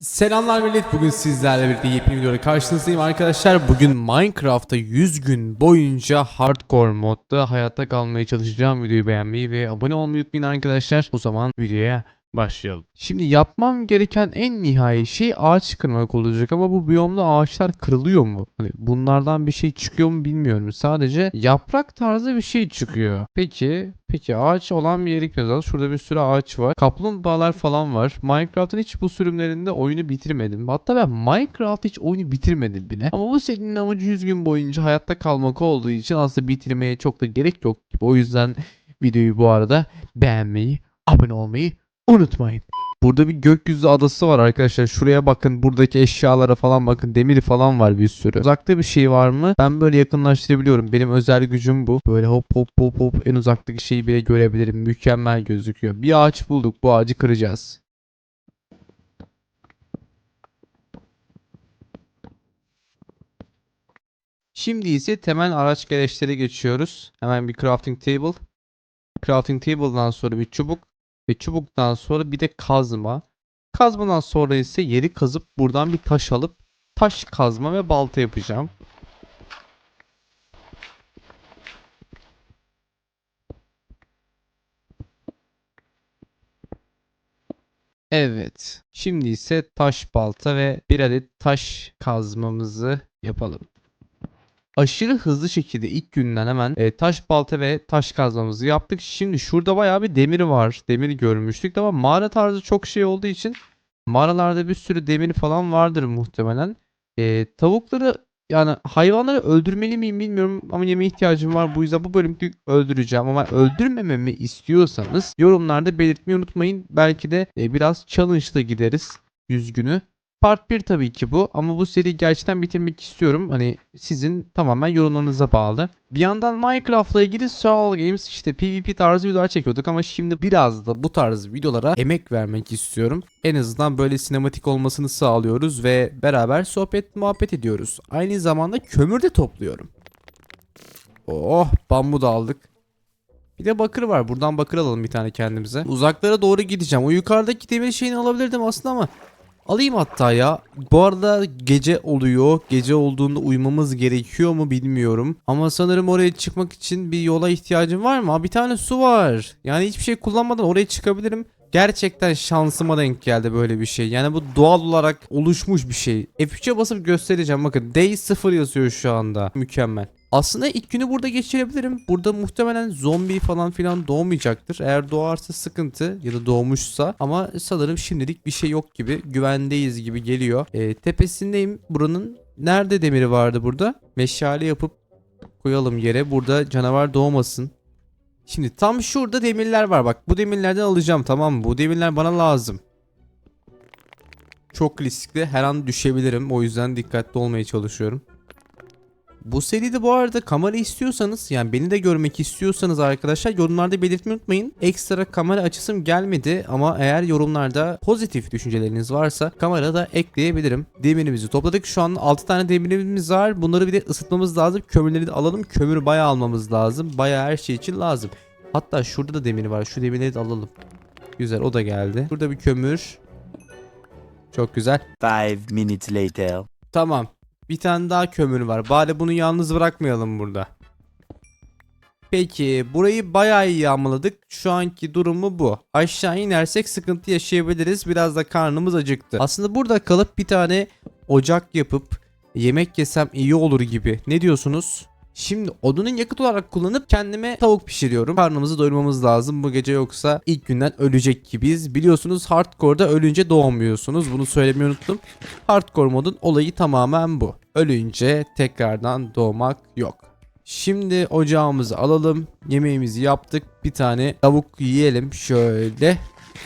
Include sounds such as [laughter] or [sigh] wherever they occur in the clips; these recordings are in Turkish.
Selamlar millet. Bugün sizlerle birlikte yepyeni videoda karşınızdayım arkadaşlar. Bugün Minecraft'ta 100 gün boyunca hardcore modda hayatta kalmaya çalışacağım. Videoyu beğenmeyi ve abone olmayı unutmayın arkadaşlar. O zaman videoya başlayalım. Şimdi yapmam gereken en nihai şey ağaç kırmak olacak ama bu biyomda ağaçlar kırılıyor mu? Hani bunlardan bir şey çıkıyor mu bilmiyorum. Sadece yaprak tarzı bir şey çıkıyor. Peki, peki ağaç olan bir yere gidiyoruz. Şurada bir sürü ağaç var. Kaplumbağalar falan var. Minecraft'ın hiç bu sürümlerinde oyunu bitirmedim. Hatta ben Minecraft hiç oyunu bitirmedim bile. Ama bu serinin amacı 100 gün boyunca hayatta kalmak olduğu için aslında bitirmeye çok da gerek yok gibi. O yüzden videoyu bu arada beğenmeyi, abone olmayı unutmayın. Burada bir gökyüzü adası var arkadaşlar. Şuraya bakın. Buradaki eşyalara falan bakın. Demiri falan var bir sürü. Uzakta bir şey var mı? Ben böyle yakınlaştırabiliyorum. Benim özel gücüm bu. Böyle hop hop hop hop en uzaktaki şeyi bile görebilirim. Mükemmel gözüküyor. Bir ağaç bulduk. Bu ağacı kıracağız. Şimdi ise temel araç gereçlere geçiyoruz. Hemen bir crafting table. Crafting table'dan sonra bir çubuk. Ve çubuktan sonra bir de kazma. Kazmadan sonra ise yeri kazıp buradan bir taş alıp taş kazma ve balta yapacağım. Evet. Şimdi ise taş balta ve bir adet taş kazmamızı yapalım. Aşırı hızlı şekilde ilk günden hemen e, taş balta ve taş kazmamızı yaptık. Şimdi şurada bayağı bir demir var. Demiri görmüştük ama mağara tarzı çok şey olduğu için mağaralarda bir sürü demir falan vardır muhtemelen. E, tavukları yani hayvanları öldürmeli miyim bilmiyorum ama yeme ihtiyacım var. Bu yüzden bu bölümde öldüreceğim ama öldürmememi istiyorsanız yorumlarda belirtmeyi unutmayın. Belki de e, biraz challenge'da gideriz 100 günü. Part 1 tabii ki bu ama bu seriyi gerçekten bitirmek istiyorum. Hani sizin tamamen yorumlarınıza bağlı. Bir yandan Minecraft'la ilgili Survival Games işte PvP tarzı videolar çekiyorduk ama şimdi biraz da bu tarz videolara emek vermek istiyorum. En azından böyle sinematik olmasını sağlıyoruz ve beraber sohbet muhabbet ediyoruz. Aynı zamanda kömür de topluyorum. Oh bambu da aldık. Bir de bakır var. Buradan bakır alalım bir tane kendimize. Uzaklara doğru gideceğim. O yukarıdaki demir şeyini alabilirdim aslında ama Alayım hatta ya. Bu arada gece oluyor. Gece olduğunda uyumamız gerekiyor mu bilmiyorum. Ama sanırım oraya çıkmak için bir yola ihtiyacım var mı? Bir tane su var. Yani hiçbir şey kullanmadan oraya çıkabilirim. Gerçekten şansıma denk geldi böyle bir şey. Yani bu doğal olarak oluşmuş bir şey. F3'e basıp göstereceğim. Bakın day 0 yazıyor şu anda. Mükemmel. Aslında ilk günü burada geçirebilirim. Burada muhtemelen zombi falan filan doğmayacaktır. Eğer doğarsa sıkıntı ya da doğmuşsa. Ama sanırım şimdilik bir şey yok gibi. Güvendeyiz gibi geliyor. Ee, tepesindeyim buranın. Nerede demiri vardı burada? Meşale yapıp koyalım yere. Burada canavar doğmasın. Şimdi tam şurada demirler var bak. Bu demirlerden alacağım tamam mı? Bu demirler bana lazım. Çok riskli. Her an düşebilirim. O yüzden dikkatli olmaya çalışıyorum. Bu seride bu arada kamera istiyorsanız yani beni de görmek istiyorsanız arkadaşlar yorumlarda belirtmeyi unutmayın. Ekstra kamera açısım gelmedi ama eğer yorumlarda pozitif düşünceleriniz varsa kamera da ekleyebilirim. Demirimizi topladık. Şu an 6 tane demirimiz var. Bunları bir de ısıtmamız lazım. Kömürleri de alalım. Kömür bayağı almamız lazım. Bayağı her şey için lazım. Hatta şurada da demir var. Şu demirleri de alalım. Güzel o da geldi. Burada bir kömür. Çok güzel. Five minutes later. Tamam. Bir tane daha kömür var. Bari bunu yalnız bırakmayalım burada. Peki burayı bayağı iyi yağmaladık. Şu anki durumu bu. Aşağı inersek sıkıntı yaşayabiliriz. Biraz da karnımız acıktı. Aslında burada kalıp bir tane ocak yapıp yemek yesem iyi olur gibi. Ne diyorsunuz? Şimdi odunun yakıt olarak kullanıp kendime tavuk pişiriyorum. Karnımızı doyurmamız lazım bu gece yoksa ilk günden ölecek gibiyiz. Biliyorsunuz hardcore'da ölünce doğmuyorsunuz. Bunu söylemeyi unuttum. Hardcore modun olayı tamamen bu. Ölünce tekrardan doğmak yok. Şimdi ocağımızı alalım. Yemeğimizi yaptık. Bir tane tavuk yiyelim şöyle.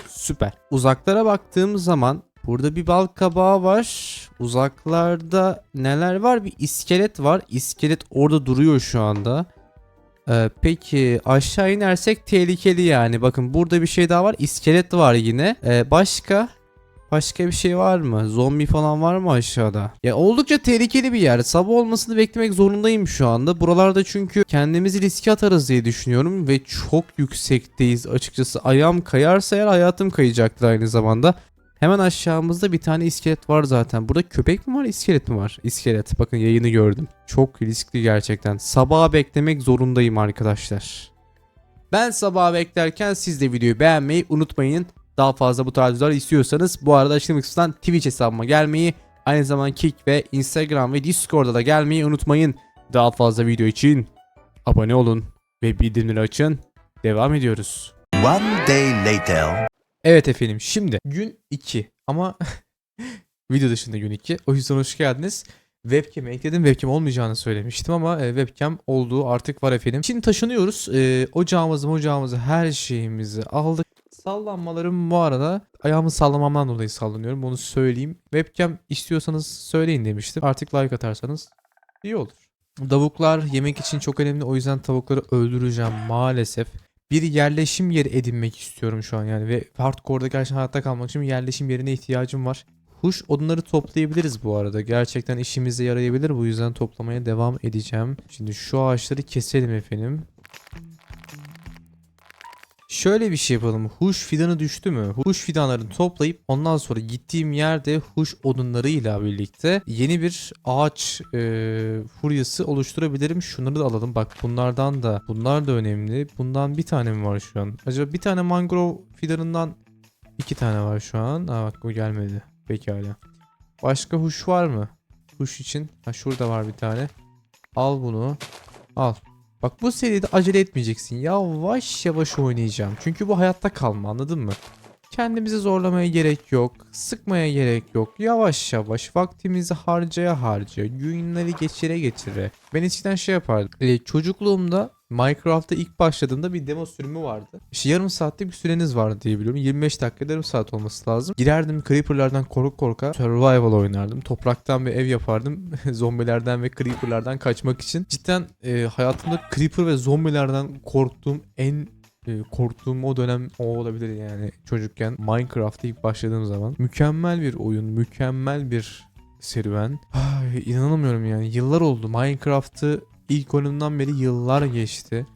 Süper. Uzaklara baktığımız zaman burada bir bal kabağı var. Uzaklarda neler var? Bir iskelet var. İskelet orada duruyor şu anda. Ee, peki aşağı inersek tehlikeli yani. Bakın burada bir şey daha var. İskelet var yine. Ee, başka? Başka bir şey var mı? Zombi falan var mı aşağıda? Ya oldukça tehlikeli bir yer. Sabah olmasını beklemek zorundayım şu anda. Buralarda çünkü kendimizi riske atarız diye düşünüyorum ve çok yüksekteyiz açıkçası. Ayağım kayarsa eğer hayatım kayacaktır aynı zamanda. Hemen aşağımızda bir tane iskelet var zaten. Burada köpek mi var iskelet mi var? İskelet. Bakın yayını gördüm. Çok riskli gerçekten. Sabaha beklemek zorundayım arkadaşlar. Ben sabaha beklerken siz de videoyu beğenmeyi unutmayın. Daha fazla bu tarz videolar istiyorsanız bu arada açıklama kısmından Twitch hesabıma gelmeyi aynı zamanda Kick ve Instagram ve Discord'da da gelmeyi unutmayın. Daha fazla video için abone olun ve bildirimleri açın. Devam ediyoruz. One day later. Evet efendim şimdi gün 2 ama [laughs] video dışında gün 2 o yüzden hoş geldiniz. Webcam'e ekledim webcam olmayacağını söylemiştim ama e, webcam olduğu artık var efendim. Şimdi taşınıyoruz e, ocağımızı ocağımızı her şeyimizi aldık. Sallanmalarım bu arada ayağımı sallamamdan dolayı sallanıyorum onu söyleyeyim. Webcam istiyorsanız söyleyin demiştim artık like atarsanız iyi olur. Tavuklar yemek için çok önemli o yüzden tavukları öldüreceğim maalesef bir yerleşim yeri edinmek istiyorum şu an yani ve hardcore'da gerçekten hayatta kalmak için yerleşim yerine ihtiyacım var. Huş odunları toplayabiliriz bu arada. Gerçekten işimize yarayabilir. Bu yüzden toplamaya devam edeceğim. Şimdi şu ağaçları keselim efendim. Şöyle bir şey yapalım. Huş fidanı düştü mü? Huş fidanlarını toplayıp ondan sonra gittiğim yerde huş odunlarıyla birlikte yeni bir ağaç e, furyası oluşturabilirim. Şunları da alalım. Bak bunlardan da bunlar da önemli. Bundan bir tane mi var şu an? Acaba bir tane mangrove fidanından iki tane var şu an. Aa bak bu gelmedi. Pekala. Başka huş var mı? Huş için. Ha şurada var bir tane. Al bunu. Al. Bak bu seride acele etmeyeceksin. Yavaş yavaş oynayacağım. Çünkü bu hayatta kalma anladın mı? Kendimizi zorlamaya gerek yok. Sıkmaya gerek yok. Yavaş yavaş vaktimizi harcaya harcaya. Günleri geçire geçire. Ben eskiden şey yapardım. Ee, çocukluğumda Minecraft'ta ilk başladığımda bir demo sürümü vardı. İşte yarım saatlik bir süreniz vardı diye biliyorum. 25 dakika yarım saat olması lazım. Girerdim Creeper'lardan kork korka survival oynardım. Topraktan bir ev yapardım. [laughs] Zombilerden ve Creeper'lardan kaçmak için. Cidden e, hayatımda Creeper ve zombilerden korktuğum en e, korktuğum o dönem o olabilir yani çocukken Minecraft'a ilk başladığım zaman. Mükemmel bir oyun, mükemmel bir serüven. Ay, inanamıyorum yani yıllar oldu. Minecraft'ı ilk oyunundan beri yıllar geçti.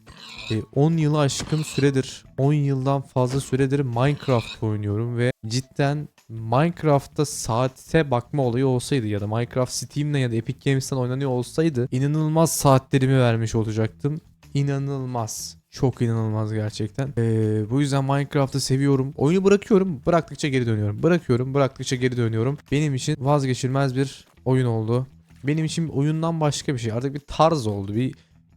E, 10 yılı aşkın süredir, 10 yıldan fazla süredir Minecraft oynuyorum ve cidden Minecraft'ta saate bakma olayı olsaydı ya da Minecraft Steam'den ya da Epic Games'ten oynanıyor olsaydı inanılmaz saatlerimi vermiş olacaktım. İnanılmaz. Çok inanılmaz gerçekten. Ee, bu yüzden Minecraft'ı seviyorum. Oyunu bırakıyorum. Bıraktıkça geri dönüyorum. Bırakıyorum. Bıraktıkça geri dönüyorum. Benim için vazgeçilmez bir oyun oldu. Benim için oyundan başka bir şey. Artık bir tarz oldu. Bir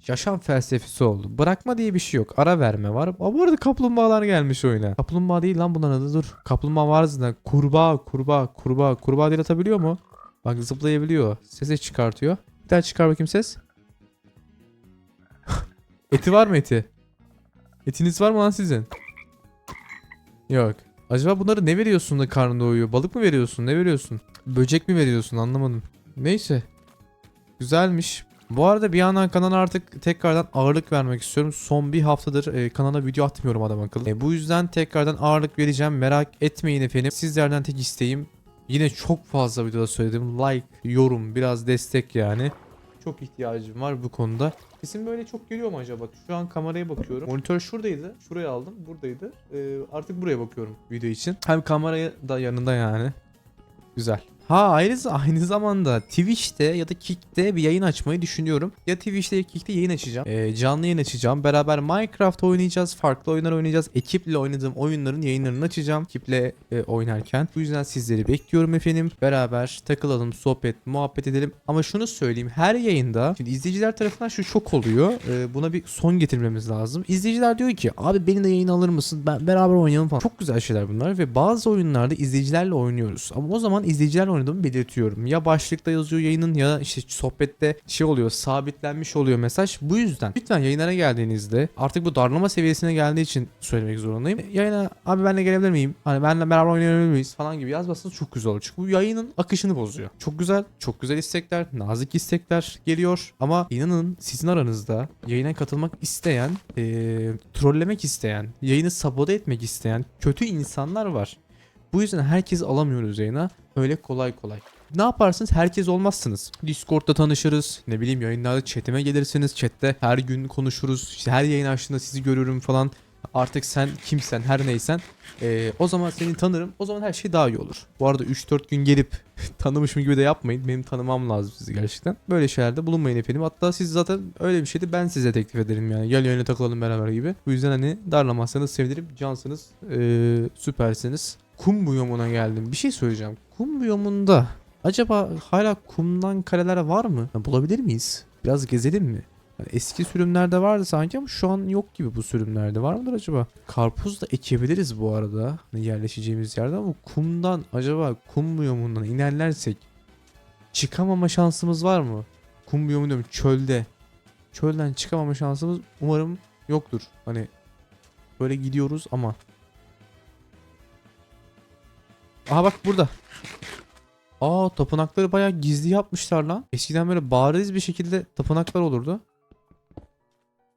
yaşam felsefesi oldu. Bırakma diye bir şey yok. Ara verme var. Aa, bu arada kaplumbağalar gelmiş oyuna. Kaplumbağa değil lan bunların adı dur. Kaplumbağa var zaten. Kurbağa, kurbağa, kurbağa. Kurbağa dil atabiliyor mu? Bak zıplayabiliyor. Sese çıkartıyor. Bir daha çıkar bakayım ses. Eti var mı eti? Etiniz var mı lan sizin? Yok. Acaba bunları ne veriyorsun da karnı doyuyor? Balık mı veriyorsun? Ne veriyorsun? Böcek mi veriyorsun? Anlamadım. Neyse. Güzelmiş. Bu arada bir yandan kanala artık tekrardan ağırlık vermek istiyorum. Son bir haftadır e, kanala video atmıyorum adam akıllı. E, bu yüzden tekrardan ağırlık vereceğim. Merak etmeyin efendim. Sizlerden tek isteğim yine çok fazla videoda söyledim. Like, yorum, biraz destek yani. Çok ihtiyacım var bu konuda. Sesim böyle çok geliyor mu acaba? Şu an kameraya bakıyorum. Monitör şuradaydı. Şuraya aldım. Buradaydı. E, artık buraya bakıyorum video için. Hem kamerayı da yanında yani. Güzel. Ha ayrı, aynı zamanda Twitch'te ya da Kick'te bir yayın açmayı düşünüyorum. Ya Twitch'te ya Kick'te yayın açacağım. Ee, canlı yayın açacağım. Beraber Minecraft oynayacağız. Farklı oyunlar oynayacağız. Ekiple oynadığım oyunların yayınlarını açacağım. Ekiple e, oynarken. Bu yüzden sizleri bekliyorum efendim. Beraber takılalım, sohbet, muhabbet edelim. Ama şunu söyleyeyim. Her yayında şimdi izleyiciler tarafından şu çok oluyor. Ee, buna bir son getirmemiz lazım. İzleyiciler diyor ki abi beni de yayın alır mısın? Ben beraber oynayalım falan. Çok güzel şeyler bunlar ve bazı oyunlarda izleyicilerle oynuyoruz. Ama o zaman izleyicilerle oynadığımı belirtiyorum. Ya başlıkta yazıyor yayının ya işte sohbette şey oluyor sabitlenmiş oluyor mesaj. Bu yüzden lütfen yayınlara geldiğinizde artık bu darlama seviyesine geldiği için söylemek zorundayım. Yayına abi benle gelebilir miyim? Hani benle beraber oynayabilir miyiz falan gibi yazmasanız çok güzel olur. Çünkü bu yayının akışını bozuyor. Çok güzel, çok güzel istekler, nazik istekler geliyor. Ama inanın sizin aranızda yayına katılmak isteyen, eee trollemek isteyen, yayını sabote etmek isteyen kötü insanlar var. Bu yüzden herkes alamıyoruz yayına. Öyle kolay kolay. Ne yaparsınız? Herkes olmazsınız. Discord'da tanışırız. Ne bileyim yayınlarda chatime gelirsiniz. Chatte her gün konuşuruz. İşte her yayın açtığında sizi görürüm falan. Artık sen kimsen her neysen. Ee, o zaman seni tanırım. O zaman her şey daha iyi olur. Bu arada 3-4 gün gelip [laughs] tanımışım gibi de yapmayın. Benim tanımam lazım sizi gerçekten. Böyle şeylerde bulunmayın efendim. Hatta siz zaten öyle bir şeydi ben size teklif ederim yani. Gel yayına takılalım beraber gibi. Bu yüzden hani darlamazsanız sevinirim. Cansınız. Ee, süpersiniz. Kum biyomuna geldim. Bir şey söyleyeceğim. Kum biyomunda acaba hala kumdan kareler var mı? Ha, bulabilir miyiz? Biraz gezelim mi? Yani eski sürümlerde vardı sanki ama şu an yok gibi bu sürümlerde. Var mıdır acaba? Karpuz da ekebiliriz bu arada. Hani yerleşeceğimiz yerde ama kumdan acaba kum biyomundan inerlersek çıkamama şansımız var mı? Kum biyomu diyorum çölde. Çölden çıkamama şansımız umarım yoktur. Hani böyle gidiyoruz ama. Aha bak burada. Aa tapınakları bayağı gizli yapmışlar lan. Eskiden böyle bariz bir şekilde tapınaklar olurdu.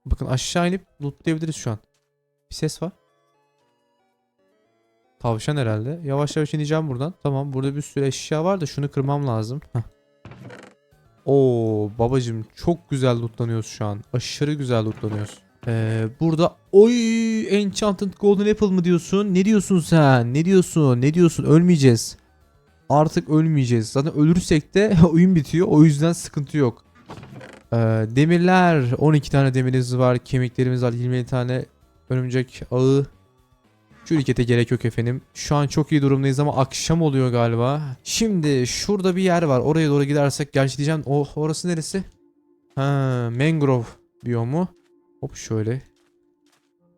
Bakın aşağı inip lootlayabiliriz şu an. Bir ses var. Tavşan herhalde. Yavaş yavaş ineceğim buradan. Tamam burada bir sürü eşya var da şunu kırmam lazım. Oo babacım çok güzel lootlanıyoruz şu an. Aşırı güzel lootlanıyoruz. Ee, burada oy Enchanted Golden Apple mı diyorsun? Ne diyorsun sen? Ne diyorsun? Ne diyorsun? Ölmeyeceğiz. Artık ölmeyeceğiz. Zaten ölürsek de [laughs] oyun bitiyor. O yüzden sıkıntı yok. Ee, demirler 12 tane demirimiz var. Kemiklerimiz var. 20 tane örümcek ağı. Şurikete gerek yok efendim. Şu an çok iyi durumdayız ama akşam oluyor galiba. Şimdi şurada bir yer var. Oraya doğru gidersek gerçi diyeceğim. Oh orası neresi? Ha, mangrove biyomu. Hop şöyle.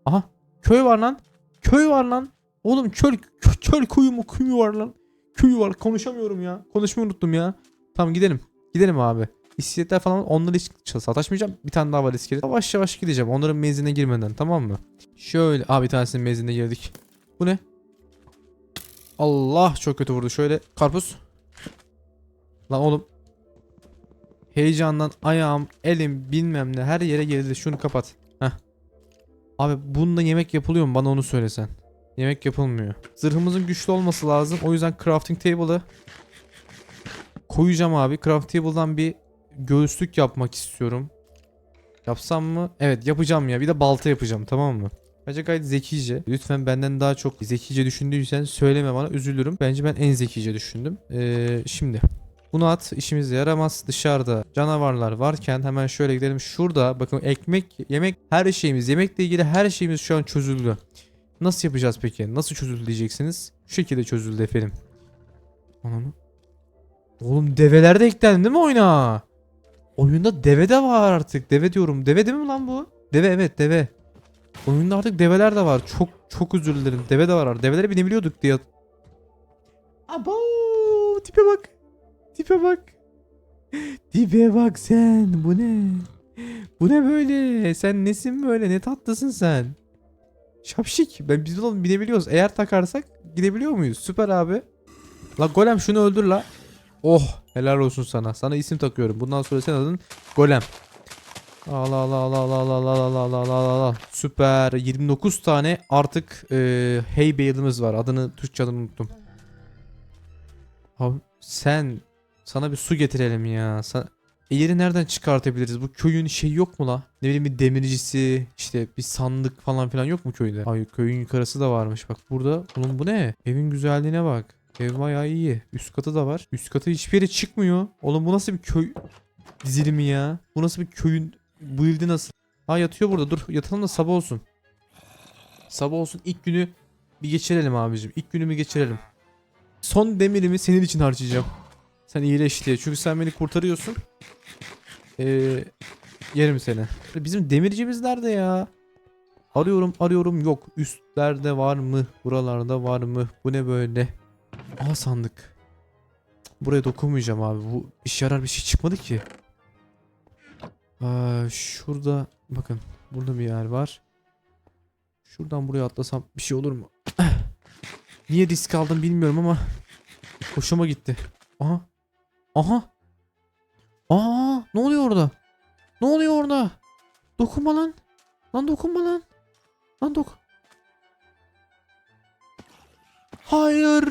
Aha köy var lan. Köy var lan. Oğlum çöl çöl kuyu mu kuyu var lan. Köyü var konuşamıyorum ya. Konuşmayı unuttum ya. Tamam gidelim. Gidelim abi. İskeletler falan onları hiç sataşmayacağım. Bir tane daha var iskelet. Yavaş yavaş gideceğim. Onların menziline girmeden tamam mı? Şöyle. Abi bir tanesinin menziline girdik. Bu ne? Allah çok kötü vurdu. Şöyle karpuz. Lan oğlum. Heyecandan ayağım, elim bilmem ne her yere gerildi. Şunu kapat. Heh. Abi bununla yemek yapılıyor mu? Bana onu söylesen. Yemek yapılmıyor. Zırhımızın güçlü olması lazım. O yüzden crafting table'ı koyacağım abi. Crafting table'dan bir göğüslük yapmak istiyorum. Yapsam mı? Evet yapacağım ya. Bir de balta yapacağım tamam mı? Bence gayet zekice. Lütfen benden daha çok zekice düşündüysen söyleme bana üzülürüm. Bence ben en zekice düşündüm. Ee, şimdi. Bunu at işimize yaramaz. Dışarıda canavarlar varken hemen şöyle gidelim. Şurada bakın ekmek, yemek her şeyimiz, yemekle ilgili her şeyimiz şu an çözüldü. Nasıl yapacağız peki? Nasıl çözüldü diyeceksiniz. Şu şekilde çözüldü efendim. Ananı. Oğlum develer de eklendi değil mi oyuna? Oyunda deve de var artık. Deve diyorum. Deve değil mi lan bu? Deve evet deve. Oyunda artık develer de var. Çok çok özür dilerim. Deve de var. Develere binebiliyorduk diye. Abo tipe bak. Tipe bak. Tipe bak sen. Bu ne? Bu ne böyle? Sen nesin böyle? Ne tatlısın sen? Şapşik. Ben biz oğlum binebiliyoruz. Eğer takarsak gidebiliyor muyuz? Süper abi. La golem şunu öldür la. Oh helal olsun sana. Sana isim takıyorum. Bundan sonra senin adın Golem. Al al al al al al al al al al al. Süper. 29 tane artık e, hay bale'ımız var. Adını Türkçe adını unuttum. Abi sen sana bir su getirelim ya. Sen, e yeri nereden çıkartabiliriz? Bu köyün şey yok mu la? Ne bileyim bir demircisi, işte bir sandık falan filan yok mu köyde? Ay köyün yukarısı da varmış bak burada. Oğlum bu ne? Evin güzelliğine bak. Ev bayağı iyi. Üst katı da var. Üst katı hiçbir yere çıkmıyor. Oğlum bu nasıl bir köy dizilimi ya? Bu nasıl bir köyün build'i nasıl? Ha yatıyor burada. Dur yatalım da sabah olsun. Sabah olsun ilk günü bir geçirelim abicim. İlk günümü geçirelim. Son demirimi senin için harcayacağım. Sen iyileş diye. Çünkü sen beni kurtarıyorsun. Ee, yerim seni. Bizim demircimiz nerede ya? Arıyorum arıyorum yok. Üstlerde var mı? Buralarda var mı? Bu ne böyle? Aa sandık. Buraya dokunmayacağım abi. Bu iş yarar bir şey çıkmadı ki. Aa, şurada bakın. Burada bir yer var. Şuradan buraya atlasam bir şey olur mu? [clears throat] Niye risk aldım bilmiyorum ama hoşuma gitti. Aha. Aha. Aa, ne oluyor orada? Ne oluyor orada? Dokunma lan. Lan dokunma lan. Lan dok. Hayır.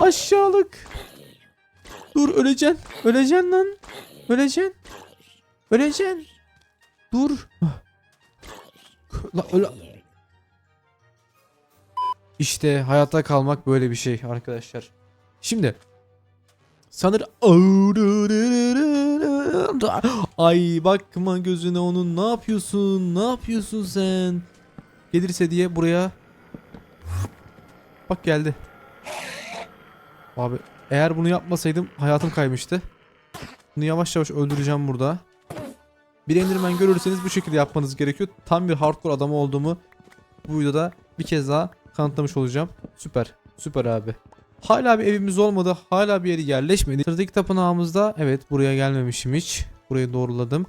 Aşağılık. Dur öleceksin. Öleceksin lan. Öleceksin. Öleceksin. Dur. La öle. İşte hayatta kalmak böyle bir şey arkadaşlar. Şimdi sanır Ay bakma gözüne onun ne yapıyorsun? Ne yapıyorsun sen? Gelirse diye buraya Bak geldi. Abi eğer bunu yapmasaydım hayatım kaymıştı. Bunu yavaş yavaş öldüreceğim burada. Bir Enderman görürseniz bu şekilde yapmanız gerekiyor. Tam bir hardcore adamı olduğumu bu videoda bir kez daha kanıtlamış olacağım. Süper. Süper abi. Hala bir evimiz olmadı. Hala bir yeri yerleşmedi. Sıradaki tapınağımızda evet buraya gelmemişim hiç. Burayı doğruladım.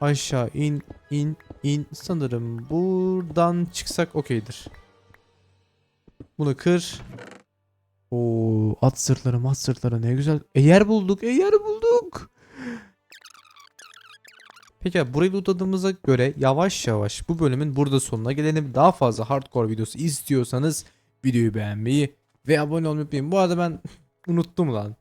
Aşağı in in in sanırım buradan çıksak okeydir. Bunu kır. Oo at sırtları at sırtları ne güzel. E yer bulduk e yer bulduk. Peki burayı lootladığımıza göre yavaş yavaş bu bölümün burada sonuna gelelim. Daha fazla hardcore videosu istiyorsanız videoyu beğenmeyi ve abone olmayı unutmayın. Bu arada ben [laughs] unuttum lan.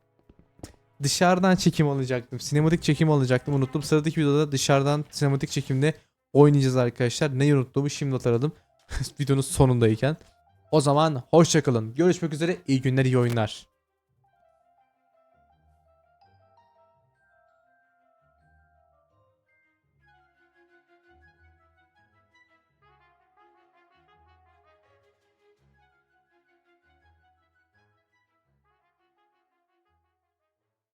Dışarıdan çekim alacaktım. Sinematik çekim alacaktım. Unuttum. Sıradaki videoda dışarıdan sinematik çekimde oynayacağız arkadaşlar. Neyi unuttuğumu şimdi hatırladım. [laughs] Videonun sonundayken. O zaman hoşçakalın. Görüşmek üzere. İyi günler, iyi oyunlar.